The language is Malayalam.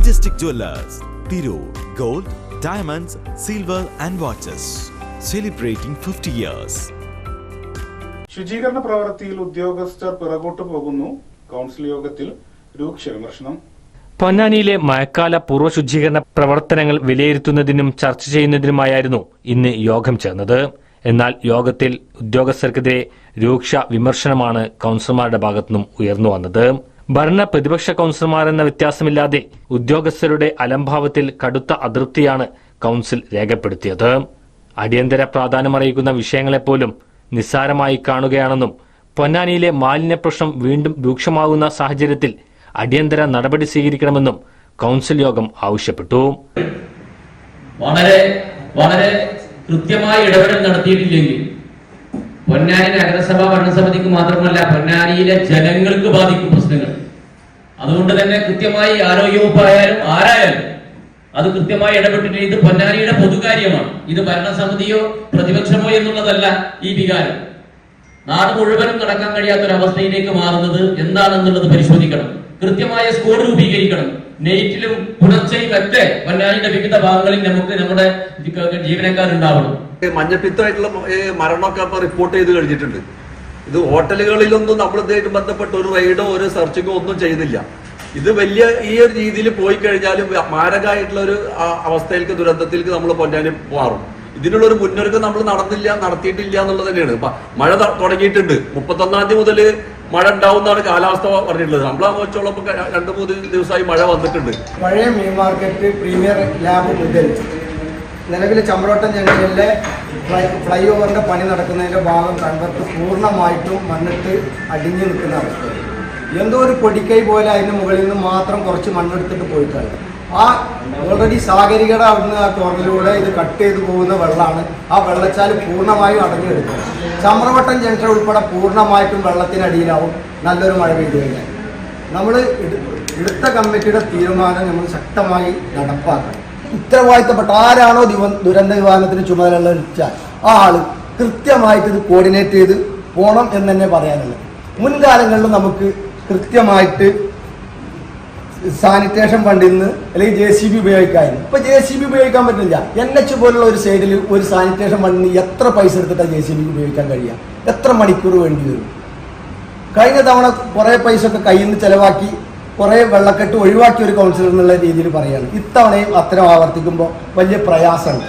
Majestic Jewelers, Thiru, Gold, Diamonds, Silver and Watches. Celebrating 50 years. ശുചീകരണ പ്രവൃത്തിയിൽ ഉദ്യോഗസ്ഥർ പിറകോട്ട് പോകുന്നു കൗൺസിൽ യോഗത്തിൽ രൂക്ഷ വിമർശനം പൊന്നാനിയിലെ മഴക്കാല പൂർവ ശുചീകരണ പ്രവർത്തനങ്ങൾ വിലയിരുത്തുന്നതിനും ചർച്ച ചെയ്യുന്നതിനുമായിരുന്നു ഇന്ന് യോഗം ചേർന്നത് എന്നാൽ യോഗത്തിൽ ഉദ്യോഗസ്ഥർക്കെതിരെ രൂക്ഷ വിമർശനമാണ് കൌൺസിലർമാരുടെ ഭാഗത്തുനിന്നും ഉയർന്നു വന്നത് ഭരണ പ്രതിപക്ഷ കൌൺസിലർമാർ എന്ന വ്യത്യാസമില്ലാതെ ഉദ്യോഗസ്ഥരുടെ അലംഭാവത്തിൽ കടുത്ത അതൃപ്തിയാണ് കൌൺസിൽ രേഖപ്പെടുത്തിയത്. അടിയന്തര പ്രാധാന്യമറിയിക്കുന്ന വിഷയങ്ങളെപ്പോലും നിസ്സാരമായി കാണുകയാണെന്നും പൊന്നാനിയിലെ മാലിന്യ പ്രശ്നം വീണ്ടും രൂക്ഷമാകുന്ന സാഹചര്യത്തിൽ അടിയന്തര നടപടി സ്വീകരിക്കണമെന്നും കൌൺസിൽ യോഗം ആവശ്യപ്പെട്ടു. വളരെ വളരെ കൃത്യമായ ഇടപെടൽ നടത്തിയിട്ടില്ലെങ്കിൽ പൊന്നാനി നഗരസഭ ഭരണസമിതിക്ക് മാത്രമല്ല പൊന്നാനിയിലെ ജനങ്ങൾക്ക് ബാധിക്കും പ്രശ്നങ്ങൾ. അതുകൊണ്ട് തന്നെ കൃത്യമായി ആരോഗ്യവകുപ്പായാലും ആരായാലും അത് കൃത്യമായി ഇടപെട്ടിട്ട് ഇത് പൊന്നാനിയുടെ പൊതുകാര്യമാണ്. ഇത് ഭരണസമിതിയോ പ്രതിപക്ഷമോ എന്നുള്ളതല്ല ഈ വികാരം. നാട് മുഴുവനും നടക്കാൻ കഴിയാത്ത ഒരു അവസ്ഥയിലേക്ക് മാറുന്നത് എന്താണെന്നുള്ളത് പരിശോധിക്കണം. കൃത്യമായ സ്കോർ രൂപീകരിക്കണം. നെയ്റ്റിലും പുണച്ചയും ഒക്കെ പൊന്നാനിയുടെ വിവിധ ഭാഗങ്ങളിൽ നമുക്ക് നമ്മുടെ ജീവനക്കാരുണ്ടാവണം. മഞ്ഞപ്പിത്തമായിട്ടുള്ള മരണമൊക്കെ ഇപ്പൊ റിപ്പോർട്ട് ചെയ്ത് കഴിഞ്ഞിട്ടുണ്ട്. ഇത് ഹോട്ടലുകളിലൊന്നും നമ്മൾ ഇതായിട്ട് ബന്ധപ്പെട്ട ഒരു റെയ്ഡോ ഒരു സെർച്ചിങ്ങോ ഒന്നും ചെയ്തില്ല. ഇത് വലിയ ഈ ഒരു രീതിയിൽ പോയി കഴിഞ്ഞാലും മാരകമായിട്ടുള്ള ഒരു അവസ്ഥയിലേക്ക് ദുരന്തത്തിലേക്ക് നമ്മൾ പൊന്നാനി മാറും. ഇതിനുള്ള ഒരു മുന്നൊരുക്കം നമ്മൾ നടന്നില്ല നടത്തിയിട്ടില്ല എന്നുള്ളത് തന്നെയാണ്. മഴ തുടങ്ങിയിട്ടുണ്ട്. മുപ്പത്തൊന്നാം തീയതി മുതൽ മഴ ഉണ്ടാവുന്നതാണ് കാലാവസ്ഥ പറഞ്ഞിട്ടുള്ളത്. നമ്മളെ വെച്ചോളം ഇപ്പൊ രണ്ടു മൂന്ന് ദിവസമായി മഴ വന്നിട്ടുണ്ട്. പഴയ മീൻ മാർക്കറ്റ് പ്രീമിയർ ലാബ് മുതൽ നിലവിലെ ചമ്രോട്ടം ജംഗ്ഷനിലെ ഫ്ലൈ ഫ്ലൈ ഓവറിന്റെ പണി നടക്കുന്നതിന്റെ ഭാഗം കൺവർട്ട് പൂർണമായിട്ടും മണ്ണിട്ട് അടിഞ്ഞു നിൽക്കുന്ന അവസ്ഥ. എന്തോ ഒരു പൊടിക്കൈ പോലെ അതിന് മുകളിൽ നിന്ന് മാത്രം കുറച്ച് മണ്ണെടുത്തിട്ട് പോയിട്ടാണ് ആ ഓൾറെഡി സാഗരികയുടെ അവിടുന്ന് ആ ടോർണിലൂടെ ഇത് കട്ട് ചെയ്ത് പോകുന്ന വെള്ളമാണ്. ആ വെള്ളച്ചാൽ പൂർണമായും അടഞ്ഞെടുക്കുക ചമ്രവട്ടം ജംഗ്ഷൻ ഉൾപ്പെടെ പൂർണമായിട്ടും വെള്ളത്തിനടിയിലാവും നല്ലൊരു മഴ പെയ്തു കഴിഞ്ഞാൽ. നമ്മൾ എടുത്ത കമ്മിറ്റിയുടെ തീരുമാനം നമ്മൾ ശക്തമായി നടപ്പാക്കണം. ഉത്തരവാദിത്തപ്പെട്ട ആരാണോ ദിവ ദുരന്ത നിവാരണത്തിന് ചുമതലയുള്ള ആ ആൾ കൃത്യമായിട്ട് ഇത് കോർഡിനേറ്റ് ചെയ്ത് പോകണം എന്ന് തന്നെ പറയാനുള്ളത്. മുൻകാലങ്ങളിൽ നമുക്ക് കൃത്യമായിട്ട് സാനിറ്റേഷൻ ഫണ്ടിൽ നിന്ന് അല്ലെങ്കിൽ ജെ സി ബി ഉപയോഗിക്കാമായിരുന്നു ഇപ്പൊ ജെ സി ബി ഉപയോഗിക്കാൻ പറ്റില്ല. എൻ എച്ച് പോലുള്ള ഒരു സൈഡിൽ ഒരു സാനിറ്റേഷൻ ഫണ്ടിന് എത്ര പൈസ എടുത്തിട്ടാണ് ജെ സി ബി ഉപയോഗിക്കാൻ കഴിയുക? എത്ര മണിക്കൂർ വേണ്ടി വരും? കഴിഞ്ഞ തവണ കുറേ പൈസ ഒക്കെ കയ്യിൽ നിന്ന് ചെലവാക്കി കുറേ വെള്ളക്കെട്ട് ഒഴിവാക്കിയ ഒരു കൗൺസിലർ എന്നുള്ള രീതിയിൽ പറയുകയാണ് ഇത്തവണയും അത്തരം ആവർത്തിക്കുമ്പോൾ വലിയ പ്രയാസമുണ്ട്.